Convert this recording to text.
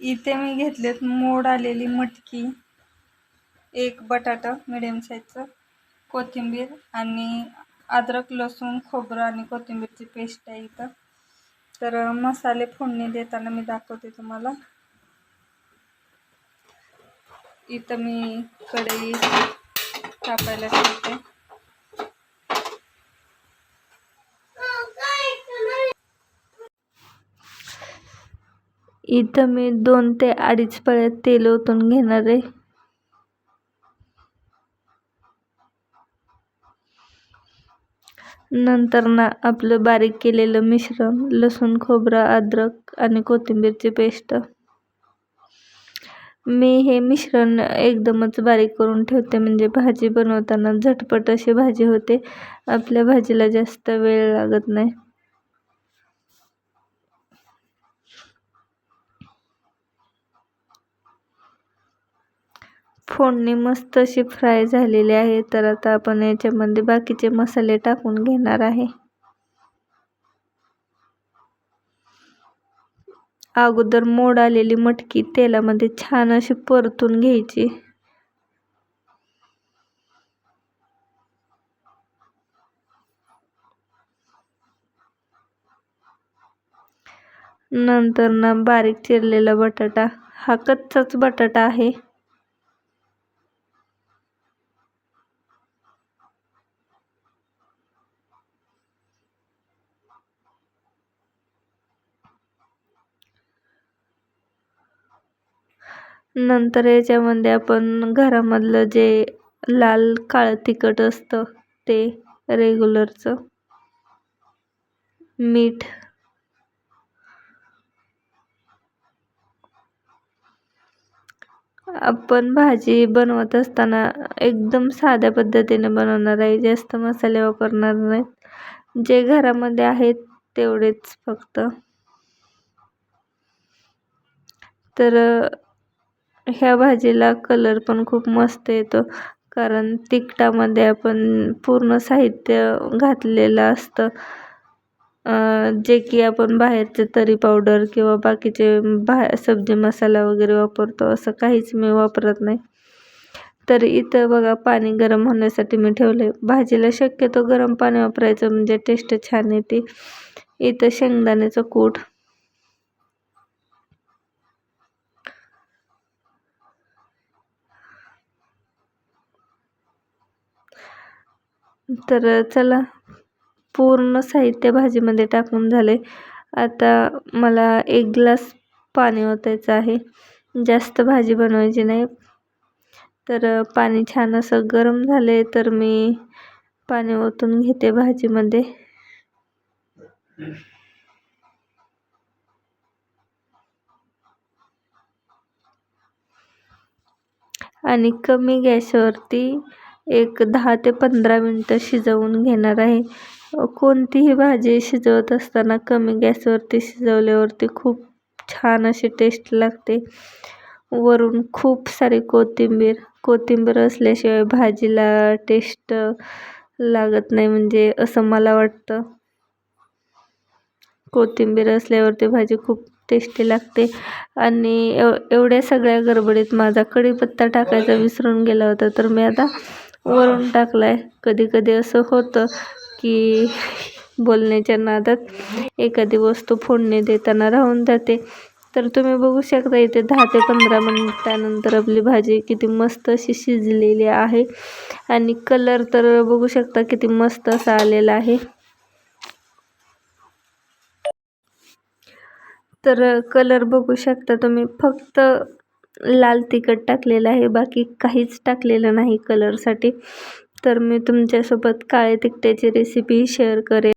इथे मी घेतलेत मोड आलेली मटकी एक बटाटा मिडियम साईजचं कोथिंबीर आणि अद्रक लसूण खोबरं आणि कोथिंबीरची पेस्ट आहे इथं. तर मसाले फोडणी देताना मी दाखवते तुम्हाला. इथं मी कढई तापायला ठेवते. इथं मी दोन ते अडीच पळ्यात तेल ओतून घेणार आहे. नंतर ना आपलं बारीक केलेलं मिश्रण लसूण खोबरं अद्रक आणि कोथिंबीरची पेस्ट. मी हे मिश्रण एकदमच बारीक करून ठेवते म्हणजे भाजी बनवताना झटपट अशी भाजी होते. आपल्या भाजीला जास्त वेळ लागत नाही. फोडणी मस्त अशी फ्राय झालेली आहे. तर आता आपण याच्यामध्ये बाकीचे मसाले टाकून घेणार आहे. अगोदर मोड आलेली मटकी तेलामध्ये छान अशी परतून घ्यायची. नंतर ना बारीक चिरलेला बटाटा. हा कच्चाच बटाटा आहे. नंतर याच्यामध्ये आपण घरामधलं जे लाल काळं तिखट असतं ते रेग्युलरचं मीठ. आपण भाजी बनवत असताना एकदम साध्या पद्धतीने बनवणार आहे जास्त मसाले वापरणार नाहीत. जे घरामध्ये आहेत तेवढेच फक्त. तर ह्या भाजीला कलर पण खूप मस्त येतो. कारण तिखटामध्ये आपण पूर्ण साहित्य घातलेलं असतं. जे की आपण बाहेरचे तरी पावडर किंवा बाकीचे बा सब्जी मसाला वगैरे वापरतो असं काहीच मी वापरत नाही. तर इथं बघा पाणी गरम होण्यासाठी मी ठेवले भाजीला शक्यतो गरम पाणी वापरायचं म्हणजे टेस्ट छान येते. इथं शेंगदाण्याचं कूट तर चला पूर्ण साहित्य भाजीमध्ये टाकून झाले. आता मला एक ग्लास पाणी ओतायचं आहे. जास्त भाजी बनवायची नाही. तर पाणी छान असं गरम झाले तर मी पाणी ओतून घेते भाजीमध्ये. आणि कमी गॅसवरती एक दहा ते पंधरा मिनटं शिजवून घेणार आहे. कोणतीही भाजी शिजवत असताना कमी गॅसवरती शिजवल्यावरती खूप छान अशी टेस्ट लागते. वरून खूप सारी कोथिंबीर कोथिंबीर असल्याशिवाय भाजीला टेस्ट लागत नाही म्हणजे असं मला वाटतं. कोथिंबीर असल्यावरती भाजी खूप टेस्टी लागते. आणि एव एवढ्या सगळ्या गडबडीत माझा कढीपत्ता टाकायचा विसरून गेला होता तर मी आता वरून टाकला आहे कधी कधी असं होतं की बोलण्याच्या नादात एखादी वस्तू फोडणी देताना राहून जाते. तर तुम्ही बघू शकता इथे दहा ते पंधरा मिनटानंतर आपली भाजी किती मस्त अशी शिजलेली आहे. आणि कलर तर बघू शकता किती मस्त असा आलेला आहे. तर कलर बघू शकता तुम्ही. फक्त लाल तिखट टाकलेलं आहे. बाकी काहीच टाकलेलं नाही कलरसाठी तर मी तुमच्यासोबत काळे तिखट्याची रेसिपी शेअर करेन.